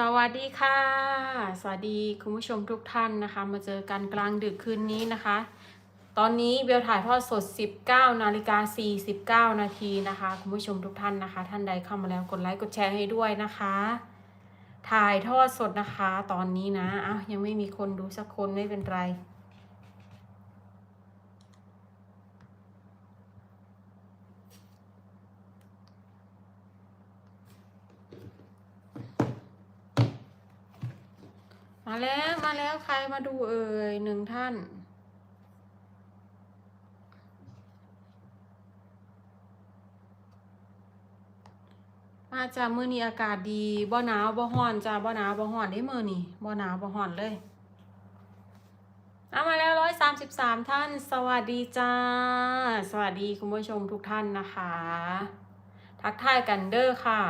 สวัสดีค่ะ สวัสดีคุณผู้ชมทุกท่านนะคะ มาเจอกันกลางดึกคืนนี้นะคะ ตอนนี้เบลถ่ายทอดสด 19 นาฬิกา 49 นาทีนะคะ คุณผู้ชมทุกท่านนะคะ ท่านใดเข้ามาแล้วกดไลค์กดแชร์ให้ด้วยนะคะ ถ่ายทอดสดนะคะ ตอนนี้นะอ้าวยังไม่มีคนดูสักคนไม่เป็นไร มาแล้วมาแล้วใครมาดูเอ่ยหนึ่งท่าน มาจ้ามื้อนี้อากาศดีบ่หนาวบ่ร้อนจ้าบ่หนาวบ่ร้อนได้มื้อนี้บ่หนาวบ่ร้อนเลยเอามาแล้วร้อยสามสิบสามท่าน สวัสดีจ้า สวัสดีคุณผู้ชมทุกท่านนะคะ ทักทายกันเด้อค่ะ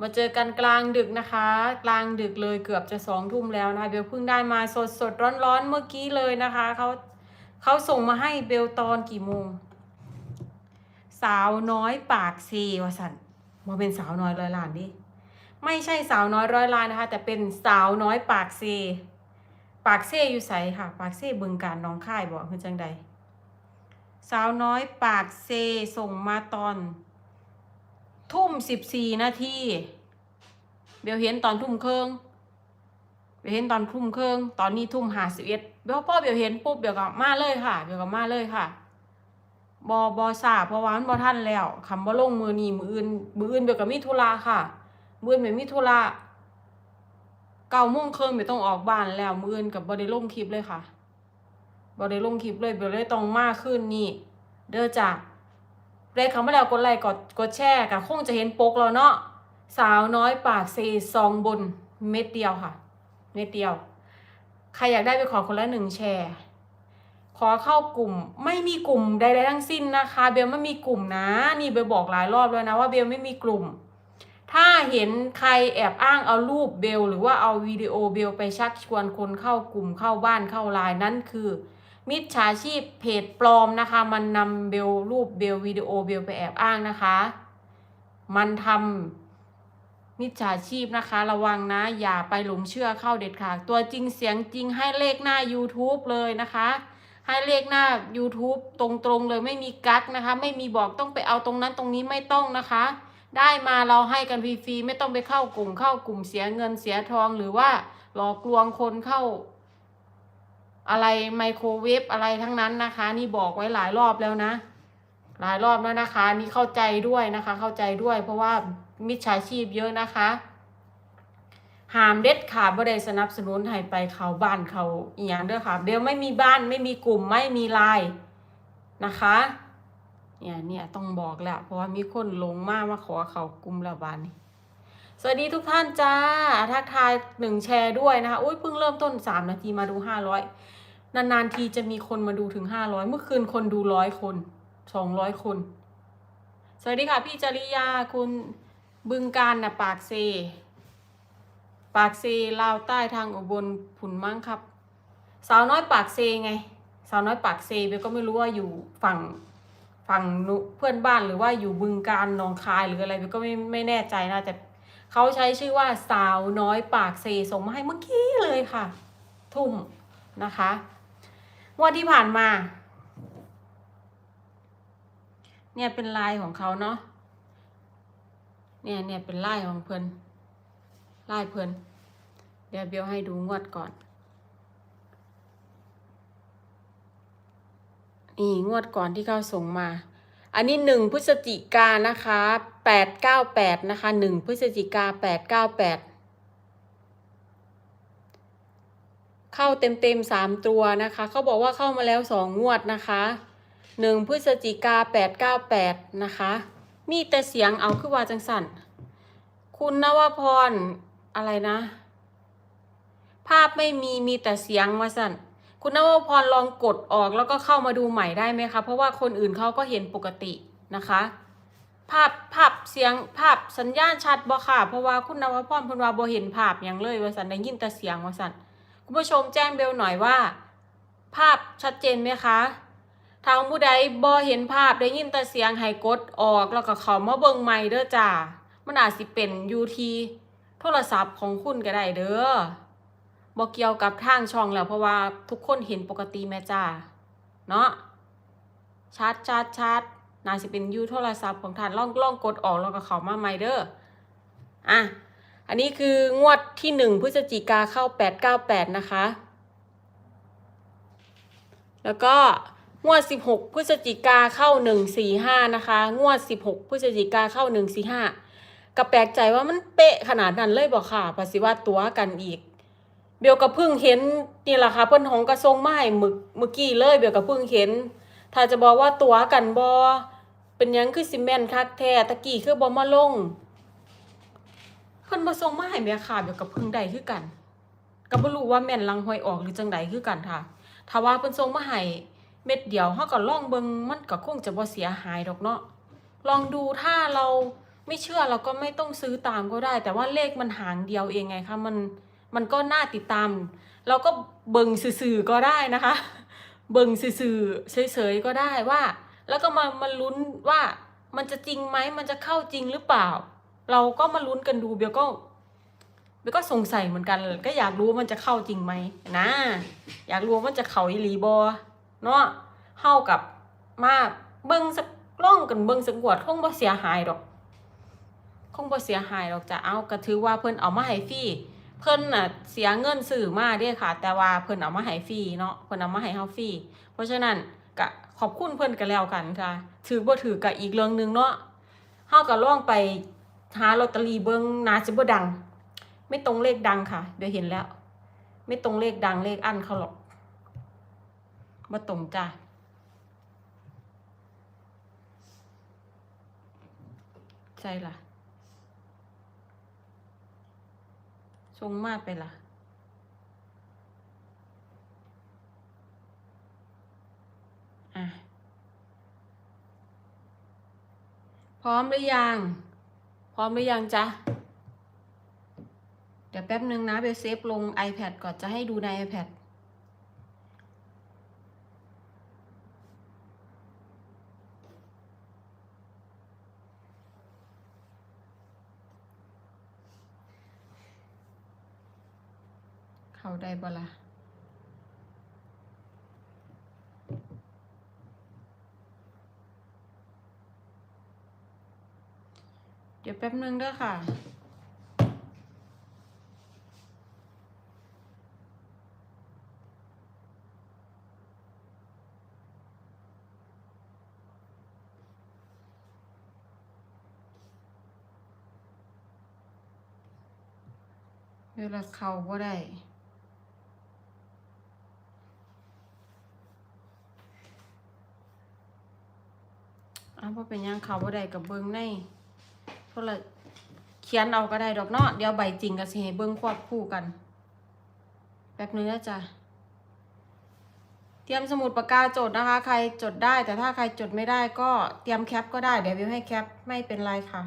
มาเจอกันกลางดึกนะคะ กลางดึกเลยเกือบจะสองทุ่มแล้วนะคะเบลเพิ่งได้มาสดสดร้อนร้อนๆเมื่อกี้เลยนะคะเขาเขาส่งมาให้เบลตอนกี่โมง สาวน้อยปากซีวสันมาเป็นสาวน้อยร้อยล้านดิไม่ใช่สาวน้อยร้อยล้านนะคะ แต่เป็นสาวน้อยปากซีปากเซอยู่ใสค่ะ ปากเซบึงการน้องค่ายบอกคือจังใดสาวน้อยปากเซส่งมาตอน ทุ่มสิบสี่นาทีเบลเห็นตอนทุ่มครึ่งเบลเห็นตอนทุ่มครึ่งตอนนี้ทุ่มห้าสิบเอ็ดเบลพ่อเบลเห็นปุ๊บเบลก็มาเลยค่ะเบลก็มาเลยค่ะบอบอสาเพราะว่ามันบอท่านแล้วคำว่ลงมือนีมืออื่นมืออื่นเบลก็มีธุระค่ะมืออื่นเบลมีธุระเก้าโมงครึ่งเบลต้องออกบ้านแล้วมืออื่นกับบอได้ลงคลิปเลยค่ะบอได้ลงคลิปเลยเบลเลยต้องมาขึ้นนี่เด้อจ้ะ เลยคำว่าแล้วกดไลค์กดกดแชร์กับคงจะเห็นปกแล้วเนาะสาวน้อยปากซีซองบนเม็ดเดียวค่ะ เม็ดเดียว ใครอยากได้ไปขอคนละหนึ่งแชร์ ขอเข้ากลุ่มไม่มีกลุ่มใดๆทั้งสิ้นนะคะ เบลไม่มีกลุ่มนะ นี่เบลบอกหลายรอบแล้วนะว่าเบลไม่มีกลุ่ม ถ้าเห็นใครแอบอ้างเอารูปเบล หรือว่าเอาวิดีโอเบลไปชักชวนคนเข้ากลุ่มเข้าบ้านเข้าไลน์นั่นคือ มิจฉาชีพเพจปลอมนะคะ มันนำเบลรูปเบลวิดีโอเบลไปแอบอ้างนะคะ มันทำมิจฉาชีพนะคะ ระวังนะ อย่าไปหลงเชื่อเข้าเด็ดขาดตัวจริงเสียงจริงให้เลขหน้า YouTube เลยนะคะ ให้เลขหน้า YouTube ตรงๆเลยไม่มีกั๊กนะคะ ไม่มีบอกต้องไปเอาตรงนั้นตรงนี้ไม่ต้องนะคะ ได้มาเราให้กันฟรีๆไม่ต้องไปเข้ากลุ่มเข้ากลุ่มเสียเงินเสียทองหรือว่าหลอกลวงคนเข้า อะไรไมโครเวฟอะไรทั้งนั้นนะคะ นี่บอกไว้หลายรอบแล้วนะ หลายรอบแล้วนะคะ นี่เข้าใจด้วยนะคะ เข้าใจด้วย เพราะว่ามิจฉาชีพเยอะนะคะหามเด็ดขาดบ่ได้สนับสนุนให้ไปเขาบ้านเขาอีหยังเด้อค่ะเดี๋ยวไม่มีบ้านไม่มีกลุ่มไม่มีไลน์นะคะเนี่ยเนี่ยต้องบอกแหล้วเพราะว่ามีคนลงมากมาขอเขากลุ่มแล้วบ้านนี้ สวัสดีทุกท่านจ้า ทักทายหนึ่งแชร์ด้วยนะคะอุ้ยเพิ่งเริ่มต้นสามนาทีมาดูห้าร้อยนานๆทีจะมีคนมาดูถึงห้าร้อยเมื่อคืนคนดูร้อยคนสองร้อยคน สวัสดีค่ะพี่จริยาคุณบึงการนะปากเซ ปากเซลาวใต้ทางอุบลผุนมั้งครับ สาวน้อยปากเซไง สาวน้อยปากเซเบลก็ไม่รู้ว่าอยู่ฝั่งฝั่งเพื่อนบ้านหรือว่าอยู่บึงการหนองคายหรืออะไรเบลก็ไม่ไม่แน่ใจนะแต่ เขาใช้ชื่อว่าสาวน้อยปากเซส่งมาให้เมื่อกี้เลยค่ะ ทุ่มนะคะงวดที่ผ่านมา เนี่ยเป็นลายของเขาเนาะเนี่ยเนี่ยเป็นลายของเพื่อนลายเพื่อนเดี๋ยวเบลให้ดูงวดก่อน นี่งวดก่อนที่เขาส่งมา อันนี้หนึ่งพฤศจิกานะคะ ดเก้าแปดนะคะหนึ่งพฤศจิกาแปดเก้าแปดเข้าเต็มเต็มสามตัวนะคะ เขาบอกว่าเข้ามาแล้วสองงวดนะคะหนึ่งพฤศจิกาแปดเก้าแปดนะคะ มีแต่เสียงเอาคือว่าจังสันคุณนวพรอะไรนะ ภาพไม่มีมีแต่เสียงมาสันคุณนวพรลองกดออกแล้วก็เข้ามาดูใหม่ได้ไหมคะ เพราะว่าคนอื่นเขาก็เห็นปกตินะคะ ภาพภาพเสียงภาพสัญญาณชัดบ่ค่ะ เพราะว่าคุณนวพรพนว่าบ่เห็นภาพอย่างเลยว่าสันได้ยินแต่เสียงว่าสันคุณผู้ชมแจ้งเบลหน่อยว่า ภาพชัดเจนไหมคะทางผู้ใดบ่เห็นภาพได้ยินแต่เสียงให้กดออกแล้วก็เขามาเบิ่งใหม่เด้อจ้ามันอาจสิเป็นยูทีโทรศัพท์ของคุณก็ได้เด้อบ่เกี่ยวกับทางช่องแล้วเพราะว่าทุกคนเห็นปกติแม่จ้าเนาะชัดชัดชัด น่าสิเป็นยูโทรศัพท์ของท่านลองลองกดออกแล้วก็เข้ามาใหม่เด้ออะอันนี้คืองวดที่หนึ่งพฤศจิกาเข้าแปดเก้าแปดนะคะ แล้วก็งวด16พฤศจิกาเข้า145นะคะ งวด16พฤศจิกาเข้า145ก็แปลกใจว่ามันเป๊ะขนาดนั้นเลยบอกค่ะภาษีว่าตัวกันอีก เบลก็เพิ่งเห็นนี่แหละค่ะเพิ่นของกระทรงไม้มึกเมื่อกี้เลยเบลก็เพิ่งเห็น ถ้าจะบอกว่าตัวกันบอเป็นยังคือซิเมนคักแท้ตะกี้คือบ่มาลงเพิ่นบ่ส่งมาให้แม่ค่ะเบลก็เพิ่งได้คือกันก็บ่รู้ว่าแม่นลังหวยออกหรือจังใดคือกันค่ะ ถ้าว่าเพิ่นส่งมาให้เม็ดเดียวเฮาก็ลองเบิ่งมันก็คงจะบ่เสียหายดอกเนาะลองดูถ้าเราไม่เชื่อเราก็ไม่ต้องซื้อตามก็ได้ แต่ว่าเลขมันหางเดียวเองไงคะมันมันก็น่าติดตาม เราก็เบิ่งซื่อๆก็ได้นะคะ เบิ่งซื่อเฉยๆก็ได้ว่า แล้วก็มามาลุ้นว่ามันจะจริงไหมมันจะเข้าจริงหรือเปล่า เราก็มาลุ้นกันดูเบลก็เบลก็สงสัยเหมือนกัน ก็อยากรู้ว่ามันจะเข้าจริงไหมนะ อยากรู้ว่ามันจะเข้าอีหลีบอเนาะเฮากับมาเบิ่งสักล่องกันเบิ่งสักวดคงบ่เสียหายดอก คงบ่เสียหายดอกจะเอาก็ถือว่าเพิ่นเอามาให้ฟรี เพิ่นน่ะเสียเงินซื้อมาเด้ค่ะ แต่ว่าเพิ่นเอามาให้ฟรีเนาะเพิ่นเอามาให้เฮาฟรีเพราะฉะนั้นก็ขอบคุณเพิ่นก็แล้วกันค่ะถือบ่ถือก็อีกเรื่องหนึงเนาะเฮาก็ลองไปหาลอตเตอรี่เบิ่งนาสิบ่ดัง ไม่ตรงเลขดังค่ะ เดี๋ยวเห็นแล้ว ไม่ตรงเลขดังเลขอันเขาหรอกมาตรงจ้ะใช่ล่ะ ชงมากไปล่ะ อะ พร้อมหรือยัง พร้อมหรือยังจ๊ะ เดี๋ยวแป๊บนึงนะเบลเซฟลง iPad ก่อนจะให้ดูใน iPad ได้บ่ละ่ะเดี๋ยวแป๊บนึงเด้อค่ะเวลาเขาบ่ได้ อ้าวบ่เป็นยังเขาบ่ได้กับเบิ่งในโทรเขียนเอาก็ได้ดอกเนาะเดี๋ยวใบจริงก็สิให้เบิ่งควบคู่กันแป๊บนึงนะจ๊ะเตรียมสมุดปากกาจดนะคะ ใครจดได้แต่ถ้าใครจดไม่ได้ก็เตรียมแคปก็ได้เดี๋ยวเบลให้แคปไม่เป็นไรค่ะ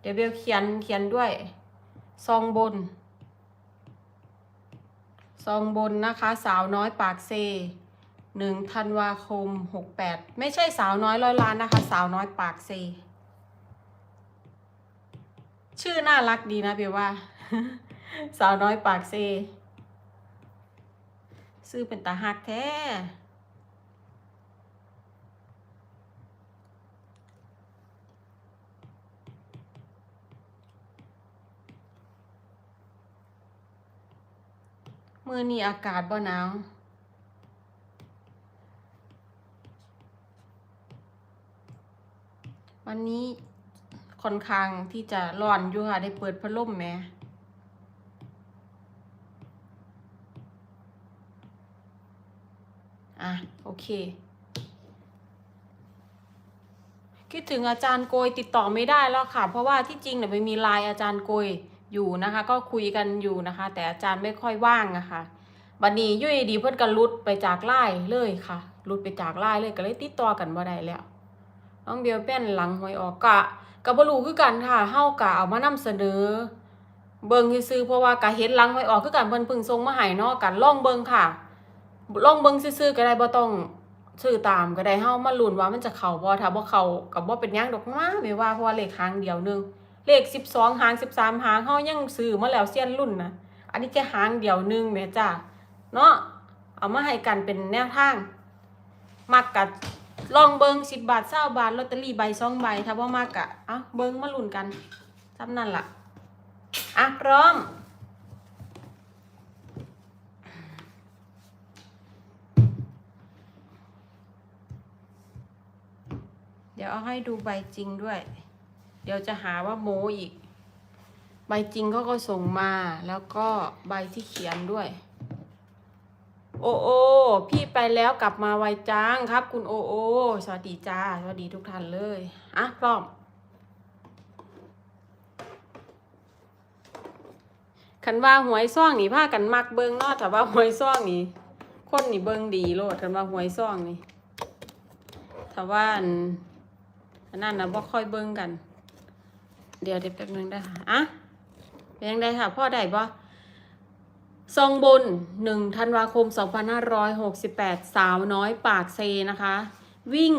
เดี๋ยวเบลเขียนเขียนด้วย ซองบน ซองบนนะคะ สาวน้อยปากเซ หนึ่งธันวาคมหกแปดไม่ใช่สาวน้อยร้อยล้านนะคะ สาวน้อยปากเซ ชื่อน่ารักดีนะเบลว่า สาวน้อยปากเซ ซื้อเป็นตาหักแท้มือนี้อากาศบ่หนาว วันนี้ค่อนข้างที่จะร้อนอยู่ค่ะ ได้เปิดพัดลมแหมอะ โอเค คิดถึงอาจารย์โกยติดต่อไม่ได้แล้วค่ะ เพราะว่าที่จริงเนี่ยไม่มีไลน์อาจารย์โกยอยู่นะคะ ก็คุยกันอยู่นะคะ แต่อาจารย์ไม่ค่อยว่างอะคะบัดนี้ยุ่ยดีเพิ่นก็หลุดไปจากไลน์เลยค่ะหลุดไปจากไลน์เลยก็เลยติดต่อกันบ่ได้แล้ว น้องเบลเป็นหลังหวยออกกะกะบ่รู้คือกันค่ะเฮากะเอามานำเสนอ เบิงซื่อเพราะว่ากะเห็นหลังหวยออกคือกันเพิ่นพิ่งส่งมาให้เนาะกันลองเบิงค่ะลองเบิงซื่อๆก็ได้บ่ต้องซื้อตามก็ได้เฮามาลุ้นว่ามันจะเข้าบ่ถ้าบ่เข้าก็บ่เป็นหยังดอกมาไม่ว่าเพราะว่าเลขครั้งเดียวนึงเลขสิบสองหางสิบสามหางเขายังซื้อมาแล้วเซียนรุ่นนะอันนี้แค่หางเดียวนึงแม่จ้าเนาะเอามาให้กันเป็นแนวทางมักกัด ลองเบิงสิบบาทเศร้าบาทลอตเตอรี่ใบสองใบถ้าว่ามากกะเอาเบิงมาลุ้นกันจำนั่นล่ะอะพร้อม เดี๋ยวเอาให้ดูใบจริงด้วย เดี๋ยวจะหาว่าโมอีก ใบจริงเขาก็ส่งมาแล้วก็ใบที่เขียนด้วย โอโอ พี่ไปแล้วกลับมาไวจังครับ คุณโอโอ สวัสดีจ้า สวัสดีทุกท่านเลย อะพร้อม คันว่าหวยซ่องนี่พากันมักเบิงนอแต่ว่าหวยซ่องนี่คนนี่เบิงดีโลดคันว่าหวยซ่องนี่ถ้าว่าอันอันนั้นนะบ่ค่อยเบิงกัน เดี๋ยวเดี๋ยวแป๊บนึงได้ค่ะอะเป็นยังไงค่ะพ่อได้บ่ ซองบน1ธันวาคม 2568 สาวน้อยปากเซนะคะ วิ่ง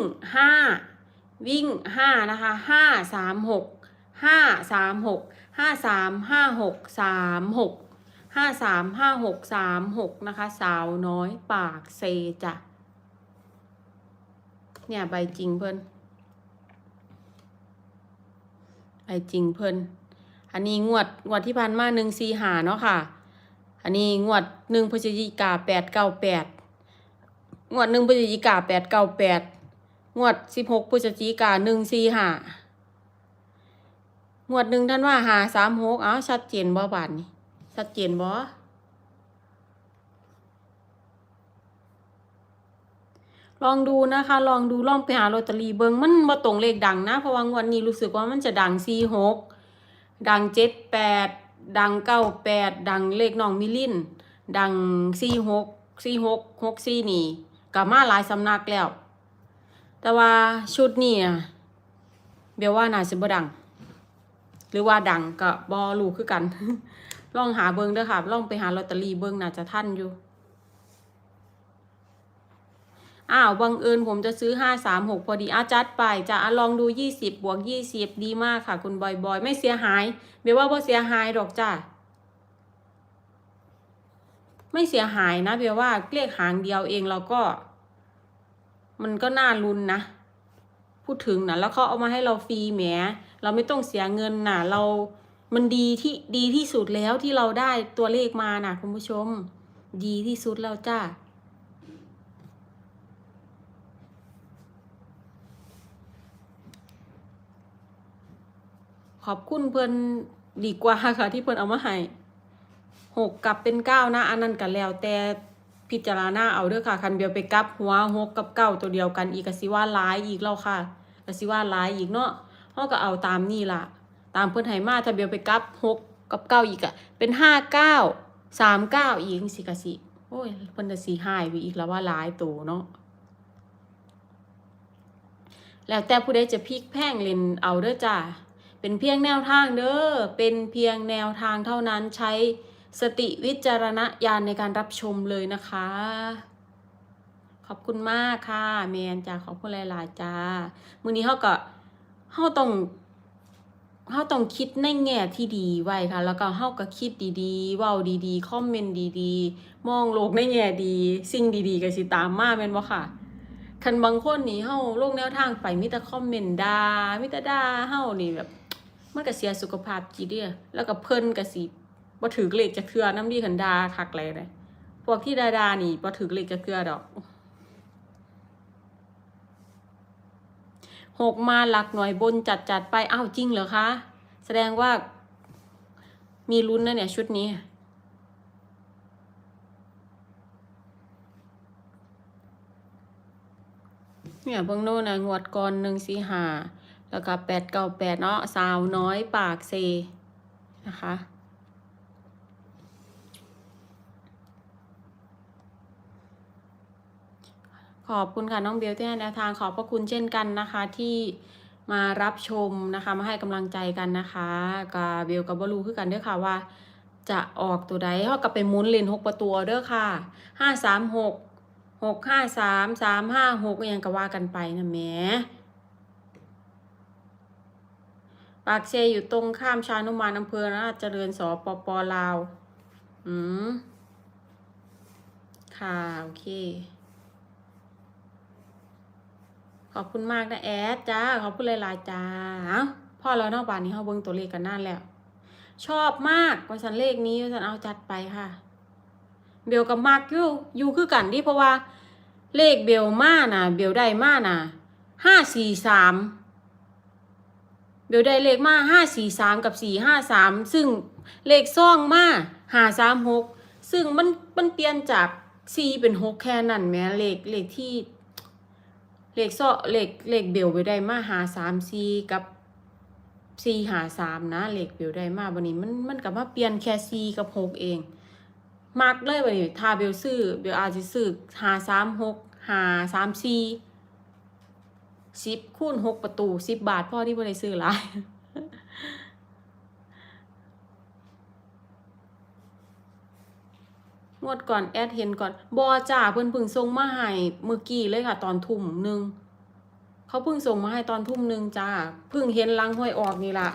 5 วิ่ง 5 นะคะ 5 3 6 5 3 6 5 3 5 6 3 6 5 3 5 6 3 6 นะคะ สาวน้อยปากเซจ้ะ เนี่ย ใบจริงเพิ่นใบจริงเพิ่นอันนี้งวด งวดที่ผ่านมาหนึ่งซีหาเนาะค่ะ อันนี้งวดหนึ่งพฤศจิกาแปดเก้าแปดงวดหนึ่งพฤศจิกาแปดเก้าแปดงวดสิบหกพฤศจิกาหนึ่งสี่ห้างวดหนึ่งท่านว่าหาสามหกเอ้าชัดเจนบ่บาทนี่ชัดเจนบ่ลองดูนะคะ ลองดูลองไปหาลอตเตอรี่เบิงมันมาตรงเลขดังนะ เพราะว่างวดนี้รู้สึกว่ามันจะดังสี่หกดังเจ็ดแปด ดังเก้าแปดดังเลขน้องมิลินดังสี่หกสี่หกหกสี่นี่กับมาหลายสำนักแล้ว แต่ว่าชุดนี้อะเบลว่าน่าสิบ่ดัง หรือว่าดังกับบอลูคือกัน ลองหาเบิงเด้อค่ะ ลองไปหาลอตเตอรี่เบิงน่าจะทันอยู่ อ้าวบังเอิญผมจะซื้อห้าสามหกพอดีอาจัดไปจะอลองดูยี่สิบบวกยี่สิบดีมากค่ะ คุณบอยบอยไม่เสียหายเบลว่าบ่เสียหายดอกจ้าไม่เสียหายนะเบลว่าเลขหางเดียวเองเราก็ มันก็น่าลุ้นนะ พูดถึงนะแล้วเขาเอามาให้เราฟรีแหมเราไม่ต้องเสียเงินนะเรา มันดีที่ดีที่สุดแล้วที่เราได้ตัวเลขมานะคุณผู้ชม ดีที่สุดแล้วจ้า ขอบคุณเพื่อนดีกว่าค่ะ ที่เพื่อนเอามาให้หกกลับเป็นเก้านะ อันนั้นกันแล้วแต่พิจารณาเอาเด้อค่ะ คันเบียวไปกลับหัวหกกับเก้าตัวเดียวกันอีกกสิว่าหลายอีกแล้วค่ะกสิว่าหลายอีกเนาะเฮาก็เอาตามนี่ล่ะ ตามเพื่อนให้มาถ้าเบียวไปกลับหกกับเก้าอีกอะเป็นห้าเก้าสามเก้าอีกสิกะสิโอ้ยเพิ่นจะสีหายไปอีกแล้วว่าหลายตัวเนาะแล้วแต่ผู้ใดจะพลิกแพ่งเล่นเอาเด้อจ้า เป็นเพียงแนวทางเด้อ เป็นเพียงแนวทางเท่านั้นใช้สติวิจารณญาณในการรับชมเลยนะคะ ขอบคุณมากค่ะแมนจ้าขอบคุณหลายๆจ้ามือนี้เฮาก็เฮาต้องเฮาต้องคิดในแง่ที่ดีไว้ค่ะ แล้วก็เฮาก็คิดดีๆเว้าดีๆ คอมเมนต์ดีๆ มองโลกในแง่ดี สิ่งดีๆก็สิตามมาแม่นบ่ค่ะ คันบางคนนี่เฮาโลงแนวทางไปมีแต่คอมเมนต์ด่ามีแต่ด่าเฮานี่แบบ มันก็เสียสุขภาพจิตเด้อแล้วก็เพิ่นก็สิบ่ถือเลขจักเทื่อน้ำดีคันดาคักเลยเลยพวกที่ด่านี่บ่ถือเลขจักเทื่อดอกหกมาหลักหน่วยบนจัดจัดไปอ้าวจริงเหรอคะ แสดงว่า มีลุ้นนะเนี่ยชุดนี้ เนี่ยเบิ่งโน่นนะงวดก่อนหนึ่งสี่หา แล้วก็แปดเก้าแปดเนาะสาวน้อยปากเซนะคะขอบคุณค่ะน้องเบลที่ให้แนวทางขอบพระคุณเช่นกันนะคะที่มารับชมนะคะมาให้กำลังใจกันนะคะกับเบลกับบลูคือกันเด้อค่ะว่า จะออกตัวใดเขากับไปมุนเลนหกประตูเด้อค่ะห้าสามหกหกห้าสามสามห้าหกยังก็ว่ากันไปนะแหม ปากเซอยู่ตรงข้ามชานุมานอำเภอนะเจริญสปปลาว อืม ค่ะ โอเค ขอบคุณมากนะแอดจ้า ขอบคุณหลายๆจ้าเอ้าพ่อเรานอกบ้านนี้เขาเบิ่งตัวเลขกันนานแล้ว ชอบมากว่าฉันเลขนี้ว่าฉันเอาจัดไปค่ะ เบลกับมากอยู่อยู่คือกันดิเพราะว่า เลขเบลมาน่ะ เบลได้มาน่ะห้าสี่สาม เบลได้เลขมาห้าสี่สามกับสี่ห้าสามซึ่งเลขซ่องมาห้าสามหกซึ่งมันมันเปลี่ยนจากสี่เป็นหกแค่นั้นแม้เลขเลขที่เลขซ่อเลขเลขเบลไปได้มาหาสามสี่กับสี่หาสามนะเลขเบลได้มาวันนี้มันมันกลับมาเปลี่ยนแค่สี่กับหกเองมักเลยวันนี้ถ้าเบลซื้อเบลอาจจะซื้อหาสามหกหาสามสี่ สิบคูณหกประตูสิบบาทพ่อที่บ่ได้ซื้อหลายงวดก่อนแอดเห็นก่อนบอจ่าเพิ่นพิ่งส่งมาให้เมื่อกี้เลยค่ะ ตอนทุ่มหนึ่งเขาเพิ่งส่งมาให้ตอนทุ่มหนึ่งจ้าเพิ่งเห็นลังห้อยออกนี่ละ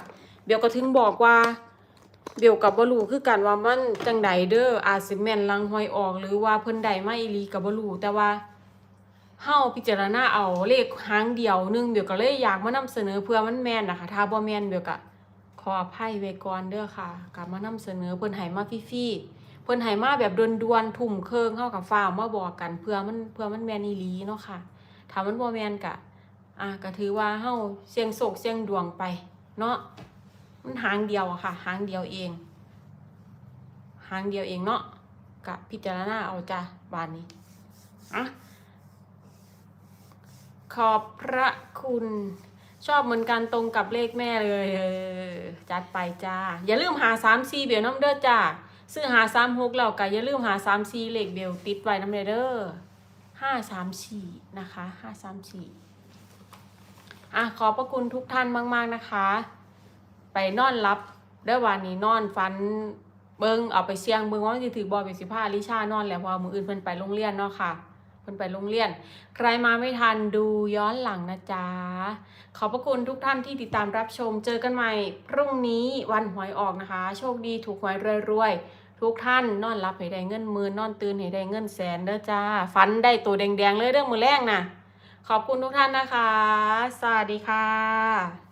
เบลก็ถึงบอกว่า เบลกับบ่รู้คือกันว่ามันจังใดเด้ออาจสิแม่นลังห้อยออก หรือว่าเพิ่นได้มาอีลีก็บ่รู้แต่ว่า เฮาพิจารณาเอาเลขหางเดียวหนึงเบลก็เลยอยากมานำเสนอเพื่อมันแม่นนะคะ ถ้าบ่แม่นเบลก็ขออภัยไว้ก่อนเด้อค่ะกลับมานำเสนอเพิ่นให้มาฟรีๆเพิ่นให้มาแบบด่วนๆทุ่มเครื่องเฮากับฟ้ามาบอกกันเพื่อมันเพื่อมันแม่นอีหลีเนาะค่ะถ้ามันบ่แม่นก็อะก็ถือว่าเฮาเสี่ยงโชคเสี่ยงดวงไป เนาะมันหางเดียวอะค่ะ หางเดียวเอง หางเดียวเองเนาะกะพิจารณาเอาจ้ะบานนี้อะ ขอบพระคุณ ชอบเหมือนกันตรงกับเลขแม่เลยเออจัดไปจ้า อย่าลืมหาสามซีเบลน้ำเด้อจ้าซื้อหาสามหกแล้วก็อย่าลืมหาสามซีเลขเบลติดไว้น้ำเด้อห้าสามสี่นะคะห้าสามสี่อะขอบพระคุณทุกท่านมาก ๆนะคะ ไปนอนรับเด้อวันนี้นอนฟันเบิงเอาไปเสียงเบิงว่ามันสิถือบอลเป็นสิผ้าลิชานอนแล้วพอมืออื่นเพิ่นไปโรงเรียนเนาะค่ะ นไปโรงเรียน ใครมาไม่ทันดูย้อนหลังนะจ๊ะ ขอบพระคุณทุกท่านที่ติดตามรับชม เจอกันใหม่พรุ่งนี้วันหวยออกนะคะ โชคดีถูกหวยรวยๆ ทุกท่านนอนรับให้ได้เงินหมื่นนอนตื่นให้ได้เงินแสนเด้อจ้า ฟันได้ตัวแดงๆเลยเรื่องมือแรกนะขอบคุณทุกท่านนะคะ สวัสดีค่ะ